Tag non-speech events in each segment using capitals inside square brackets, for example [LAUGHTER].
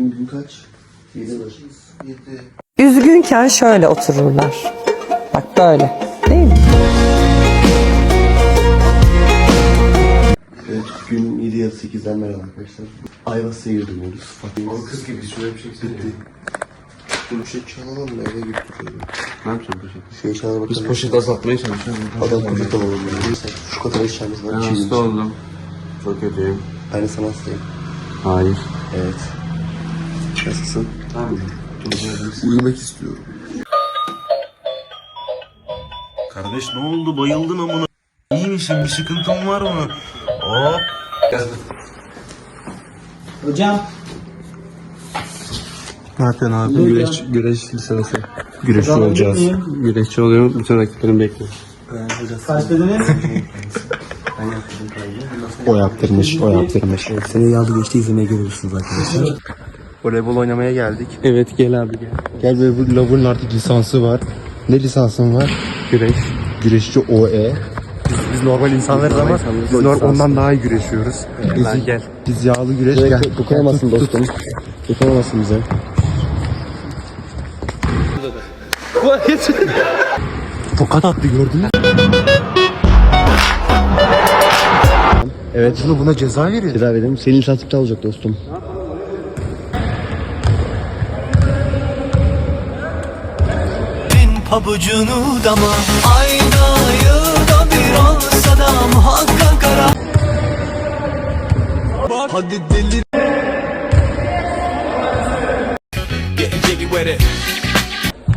Bugün gün kaç? 7 var. 7. Üzgünken şöyle otururlar. Bak böyle. Değil mi? Evet gün 7 ya da 8'den merhaba arkadaşlar. Ayva seyir dönüyoruz. Fatih. Kız gibi şöyle bir şey Bitti. Dur bir şey çalalım mı eve götürüyorum. Ne yapacağım poşet? Şey çala bakalım. Biz poşet azaltmaya çalışıyoruz. Adam poşet alalım yani. Şu kadar eşyamız var. Ben çiğnemiş. hasta oldum. Çok kötüyüm. Ben de sana hastayım. Hayır. Evet. Nasılsın? Tamam. Uyumak istiyorum. Kardeş ne oldu? Bayıldın amına. İyi misin? Bir sıkıntın var mı? Hop. Hocam Ne yapıyorsun abi? Güreş, güreş lisansı. Güreşçi olacağız. Güreşçi oluyorum. Bütün rakiplerimi bekliyorum. kaç dediniz? O yaptırmış, o yaptırmış. Seni yağlı geçti izlemeye geliyorsunuz arkadaşlar. Voleybol oynamaya geldik. Evet gel abi gel. Gel böyle bu lavabonun artık lisansı var. Ne lisansın var? Güreş. Güreşçi OE. Biz, biz normal insanlarız ama biz nor- ondan daha iyi güreşiyoruz. Biz, gel. biz yağlı güreş gel. Dokunamazsın dostum. Dokunamazsın bize. Tokat attı gördün mü? Evet. Bunu buna ceza verin. Ceza verelim. Senin lisans iptal olacak dostum. Pabucunu dama Ayda yılda bir olsa da muhakkak ara Hadi deli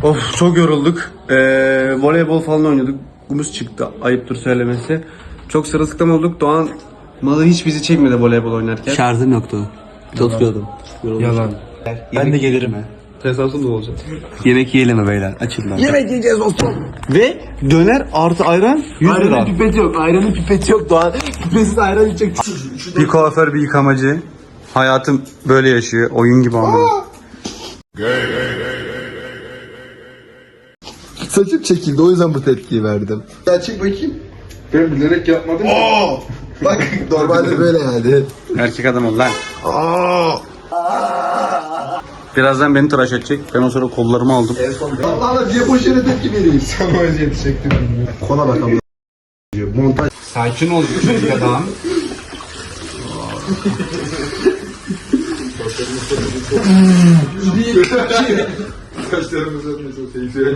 Of çok yorulduk. Ee, voleybol falan oynuyorduk. Gumuz çıktı. Ayıptır söylemesi. Çok sırılsıklam olduk. Doğan malı hiç bizi çekmedi voleybol oynarken. Şarjım yoktu. Çalışıyordum. Yalan. Ben de gelirim. Tesadüf da olacak. Yemek yiyelim mi beyler? Açın ben. Yemek yiyeceğiz dostum. Ve döner artı ayran 100 lira. Ayranın pipeti yok. Ayranın pipeti yok Doğan. Pipesiz ayran içecek. Bir kuaför bir yıkamacı. Hayatım böyle yaşıyor. Oyun gibi ama. Saçım çekildi o yüzden bu tepkiyi verdim. Ya çek bakayım. Ben bilerek yapmadım. Bak normalde böyle yani. Erkek adam ol lan. Birazdan beni tıraş edecek. Ben o sırada kollarımı aldım. Allah Allah diye boş yere tepki vereyim. Sana eziyet çektim. Kola bakalım. Montaj. Sakin ol çocuk adam.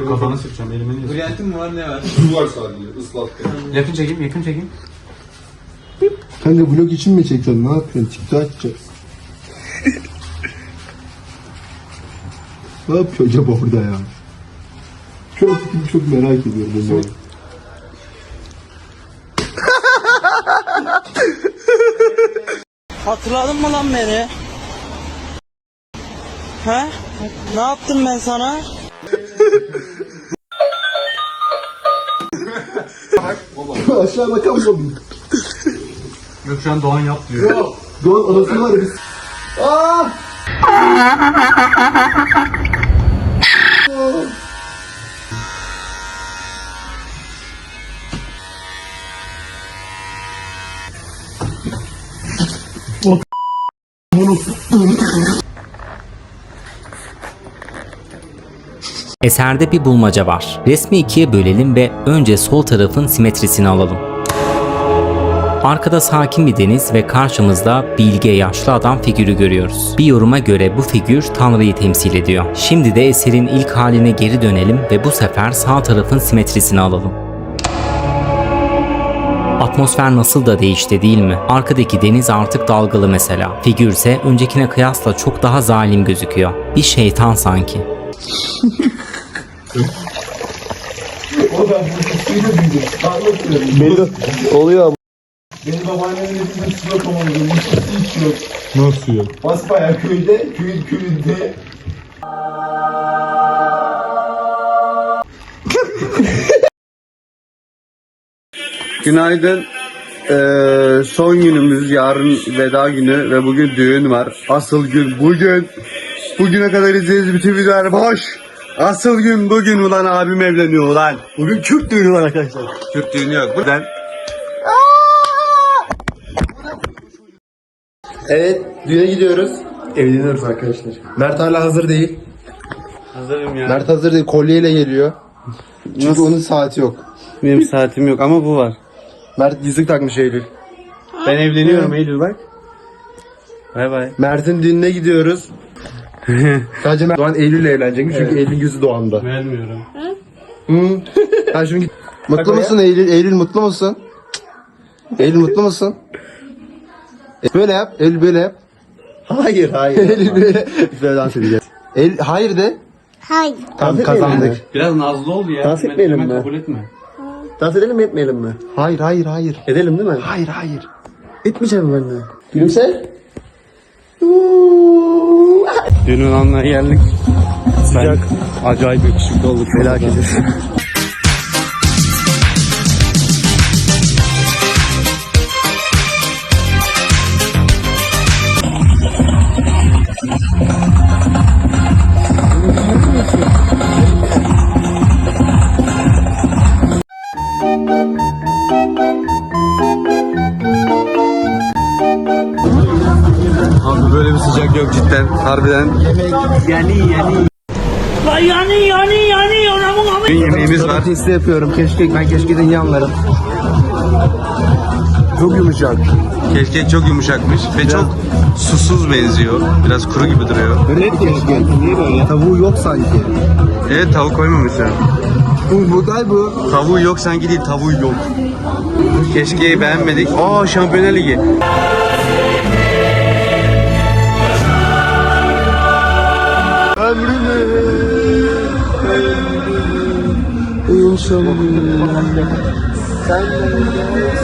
Kafanı sıkacağım elimin yüzü. Bülent'in mi var ne var? Yakın çekeyim yakın çekeyim. Kanka vlog için mi çekiyorsun? Ne yapıyorsun? TikTok açacağız. Ne yapıyor acaba orada ya? Tipini çok merak ediyorum. De. Hatırladın mı lan beni? He? Ne yaptım ben sana? Aşağı bakan mı? Yok şu an Doğan yap diyor. Doğan anasını var ya biz. Aa! Eserde bir bulmaca var. Resmi ikiye bölelim ve önce sol tarafın simetrisini alalım. Arkada sakin bir deniz ve karşımızda bilge yaşlı adam figürü görüyoruz. Bir yoruma göre bu figür Tanrı'yı temsil ediyor. Şimdi de eserin ilk haline geri dönelim ve bu sefer sağ tarafın simetrisini alalım. Atmosfer nasıl da değişti değil mi? Arkadaki deniz artık dalgalı mesela. Figür ise öncekine kıyasla çok daha zalim gözüküyor. Bir şeytan sanki. Oluyor Benim babaannemin evinde su yok ama hiç yok. Nasıl yok? Basbayağı köyde, köyün köyünde. Günaydın. Ee, son günümüz yarın veda günü ve bugün düğün var. Asıl gün bugün. Bugüne kadar izlediğiniz bütün videolar boş. Asıl gün bugün ulan abim evleniyor ulan. Bugün Kürt düğünü var arkadaşlar. Türk düğünü yok. Buradan Evet düğüne gidiyoruz. Evleniyoruz arkadaşlar. Mert hala hazır değil. Hazırım ya. Mert hazır değil. Kolyeyle geliyor. Çünkü onun saati yok. Benim saatim yok ama bu var. Mert yüzük takmış Eylül. Ben evleniyorum Eylül bak. Bay bay. Mert'in düğününe gidiyoruz. [LAUGHS] Sadece Mert Doğan Eylül'le evlenecekmiş çünkü Eylül yüzü Doğan'da. Vermiyorum. Hı. Ha [LAUGHS] şimdi git. Mutlu musun Eylül? Eylül mutlu musun? Eylül mutlu musun? E, Böyle yap. Eylül böyle yap. Hayır hayır. [LAUGHS] Eylül böyle. Böyle dans edeceğiz. Eylül, hayır de. Hayır. Tamam kazandık. Biraz nazlı ol ya. Dans etmeyelim hemen mi? Kabul etme. Dans edelim mi etmeyelim mi? Hayır hayır hayır. Edelim değil mi? Hayır hayır. Etmeyeceğim ben de. Gülümse. Düğünün anına geldik. Sıcak. acayip yakışıklı olduk. Felaket. [LAUGHS] Harbiden. Yani yani. Yani yani yani yani. Yemeğimiz var. Testi yapıyorum. Keşkek ben keşkeden yanlarım. Çok yumuşak. Keşkek çok yumuşakmış ve çok susuz benziyor. Biraz kuru gibi duruyor. Böyle bir keşkek. Niye böyle? Tavuğu yok sanki. Evet tavuk koymamışsın. Bu buğday bu. Tavuğu yok sanki değil tavuğu yok. Keşkeği beğenmedik. Aa Şampiyonlar Ligi.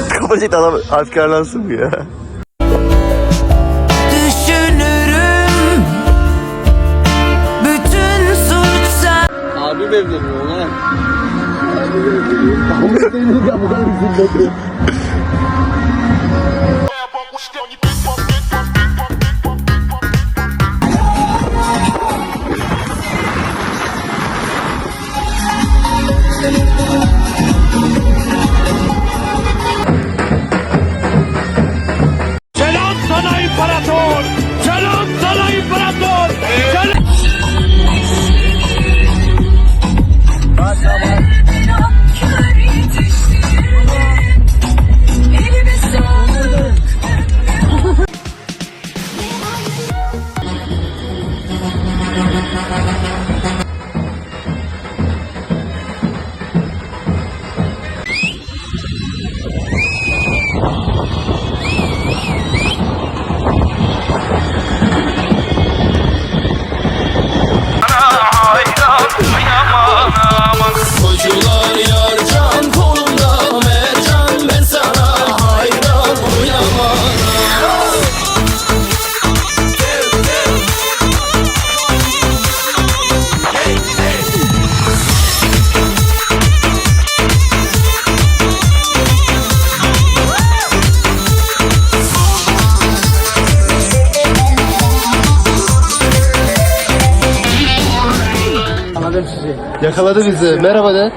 Kapasite adam askerlansın mı ya? Yakaladı bizi. Merhaba de.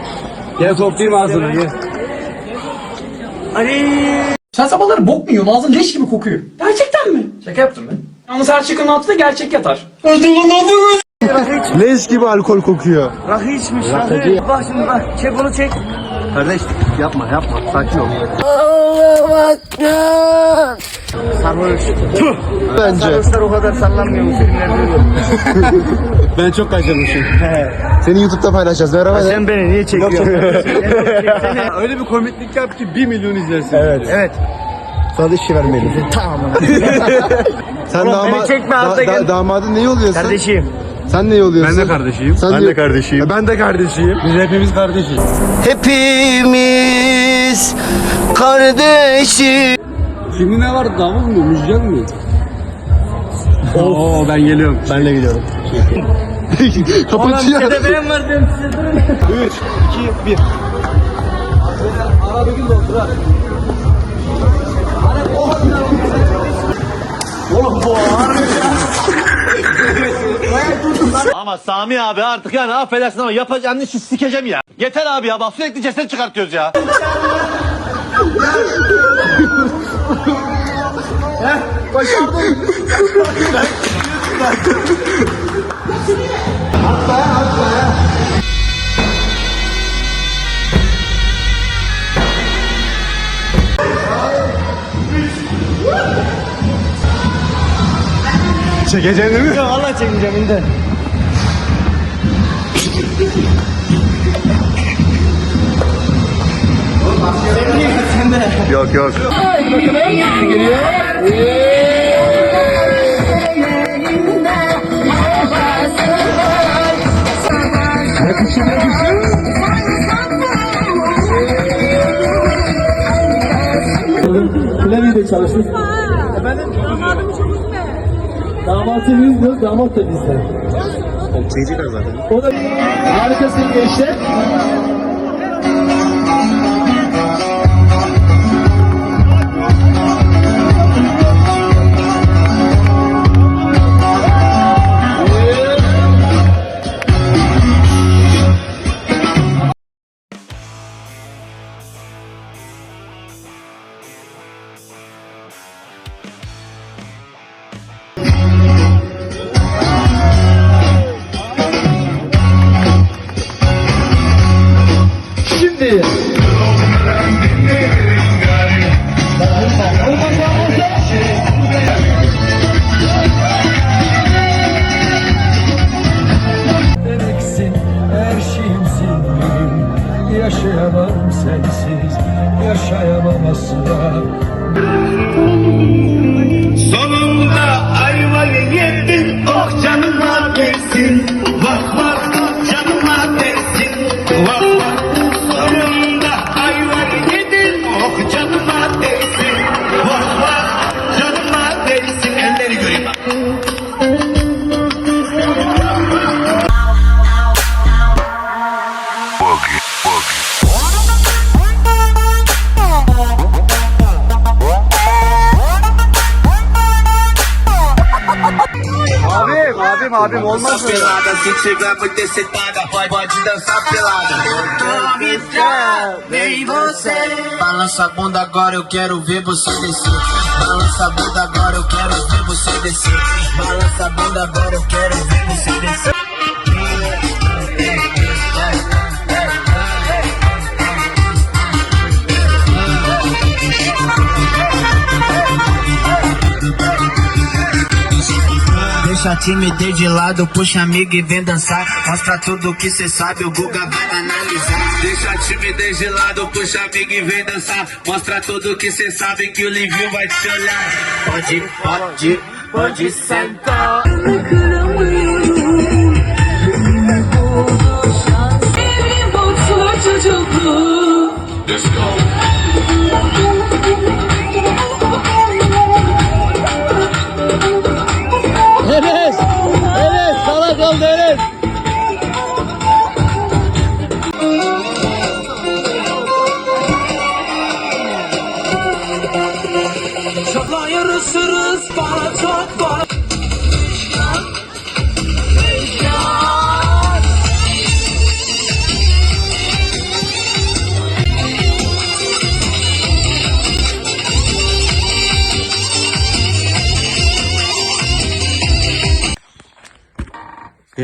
Gel toplayayım ağzını gel. Sen sabahları bok mu yiyorsun? Ağzın leş gibi kokuyor. Gerçekten mi? Şaka yaptım ben. Yalnız her çıkının altında gerçek yatar. Leş gibi alkol kokuyor. Rakı içmiş rakı. Bak şimdi bak çek onu çek. Kardeş yapma yapma. Sakin ol. Sarhoş. Bence. Sarhoşlar o kadar sallanmıyor filmlerde. [LAUGHS] Ben çok kaçırmışım. Seni YouTube'da paylaşacağız. Merhaba. Sen beni niye çekiyorsun? [LAUGHS] Öyle bir komiklik yap ki 1 milyon izlersin. Evet. evet. Sana da iş vermeyelim. Tamam. [LAUGHS] Sen Oğlum beni dama- çekme, da- da- damadın neyi oluyorsun? Kardeşim. Sen neyi oluyorsun? Ben de kardeşiyim. Sen ben de- de kardeşiyim. Ben de kardeşiyim. Biz hepimiz kardeşiz. Hepimiz kardeşiz Şimdi ne var davul mu? Müjgan mı? Oo ben geliyorum. Ben de gidiyorum. [LAUGHS] Kapatıyor. ben var diyorum size durun. 3, 2, 1. [LAUGHS] Ama Sami abi artık yani affedersin ama yapacağın işi sikeceğim ya. Yeter abi ya bak sürekli ceset çıkartıyoruz ya. [LAUGHS] Çekeceksin değil mi? Allah çekeceğim indi. Yok yok. Klavyede çalışmış. Efendim? Damadımı çok üzme. Damatı bizde, damat da bizde. Çocuk zaten. O da harikasın gençler. Yaşayamam Abim olmaz mı? pelada, se chegar vai ter sentada, vai, pode dançar pelada. Vem você. Balança a bunda agora, eu quero ver você descer. Balança a bunda agora, eu quero ver você descer. Balança a bunda agora, eu quero ver você descer. Deixa a timidez de lado, puxa amigo e vem dançar. Mostra tudo que cê sabe, o Guga vai analisar. Deixa a timidez de lado, puxa amigo e vem dançar. Mostra tudo que cê sabe que o Livinho vai te olhar. Pode, pode, pode sentar. Çok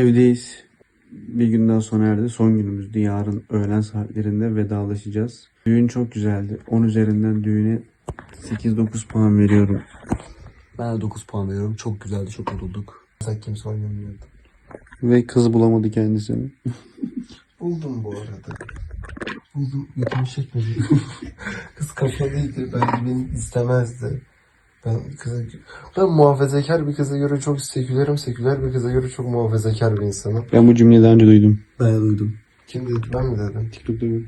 Evdeyiz. Bir günden sonra erdi. Son günümüzdü. Yarın öğlen saatlerinde vedalaşacağız. Düğün çok güzeldi. 10 üzerinden düğüne 8-9 puan veriyorum. Ben de 9 puan veriyorum. Çok güzeldi. Çok mutluluk. Sen kimse oynamıyordu. Ve kız bulamadı kendisini. [LAUGHS] Buldum bu arada. Buldum. Götümü çekmedi. [LAUGHS] Kız kafalıydı. Bence beni istemezdi. Ben kıza... Ben muhafazakar bir kıza göre çok sekülerim. Seküler bir kıza göre çok muhafazakar bir insanım. Ben bu cümleyi daha önce duydum. Ben duydum. Kim dedi? Ben mi dedim? TikTok'ta gördüm.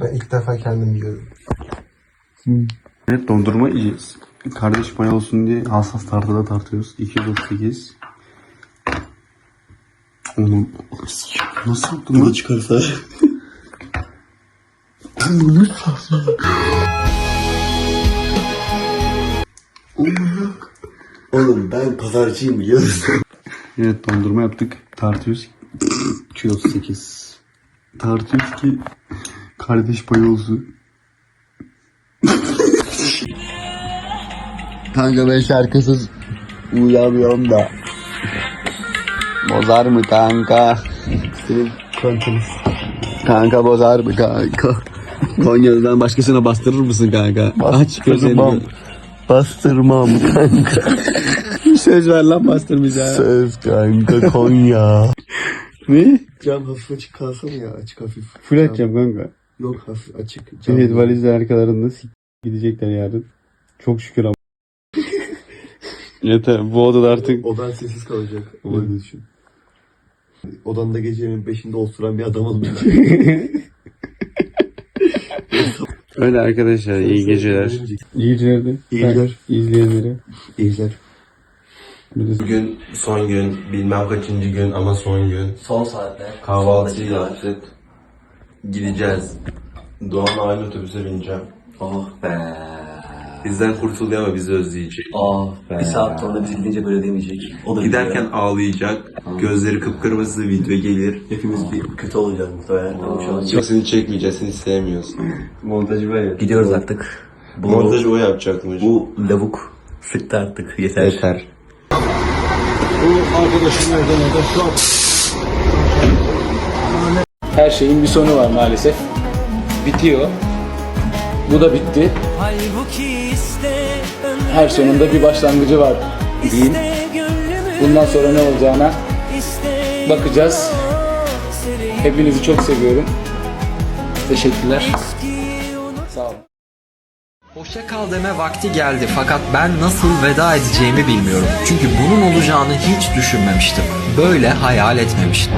Ben ilk defa kendim biliyorum. Evet dondurma yiyeceğiz. Kardeş pay olsun diye hassas tartıda tartıyoruz. 238. Oğlum nasıl yaptın lan? çıkarsa. Oğlum ben pazarcıyım biliyor musun? Evet dondurma yaptık. Tartıyoruz. 238. Tartıyoruz ki kardeş payı olsun. Kanka ben şarkısız uyuyamıyorum da. Bozar mı kanka? Senin kankanız. Kanka bozar mı kanka? Konya'dan başkasına bastırır mısın kanka? Aç gözlerini. Bastırmam kanka. Söz ver lan bastırmayacağım. Söz kanka Konya. Ne? Cam hafif açık kalsana ya açık hafif. Full açacağım kanka. Yok hafif açık. Cam. Evet valizler arkalarında s- gidecekler yarın. Çok şükür ama. [LAUGHS] Yeter bu odada artık Odan sessiz kalacak. Öyle düşün. Odanda gecenin beşinde oturan bir adam olacak. [LAUGHS] öyle arkadaşlar iyi geceler. İyi geceler. İyi geceler. İzleyenlere. İyi geceler. Bugün son gün, bilmem kaçıncı gün ama son gün. Son saatler. Kahvaltıyı yaptık. Gideceğiz. Doğan'la aynı otobüse bineceğim. Oh be. Bizden kurtuluyor ama bizi özleyecek. Oh be. Bir saat sonra bizi gidince böyle demeyecek. O da Giderken ağlayacak. Gözleri kıpkırmızı video gelir. hepimiz bir kötü olacağız muhtemelen. Ama şu an Sesini çekmeyeceğiz, seni sevmiyorsun. montajı böyle. Gidiyoruz artık. Bu, Montajı o yapacakmış. bu lavuk sıktı artık. Yeter. Yeter. Her şeyin bir sonu var maalesef. Bitiyor. Bu da bitti. Her sonunda bir başlangıcı var diyeyim. Bundan sonra ne olacağına bakacağız. Hepinizi çok seviyorum. Teşekkürler. Sağ olun. Hoşça kal deme vakti geldi fakat ben nasıl veda edeceğimi bilmiyorum. Çünkü bunun olacağını hiç düşünmemiştim. Böyle hayal etmemiştim.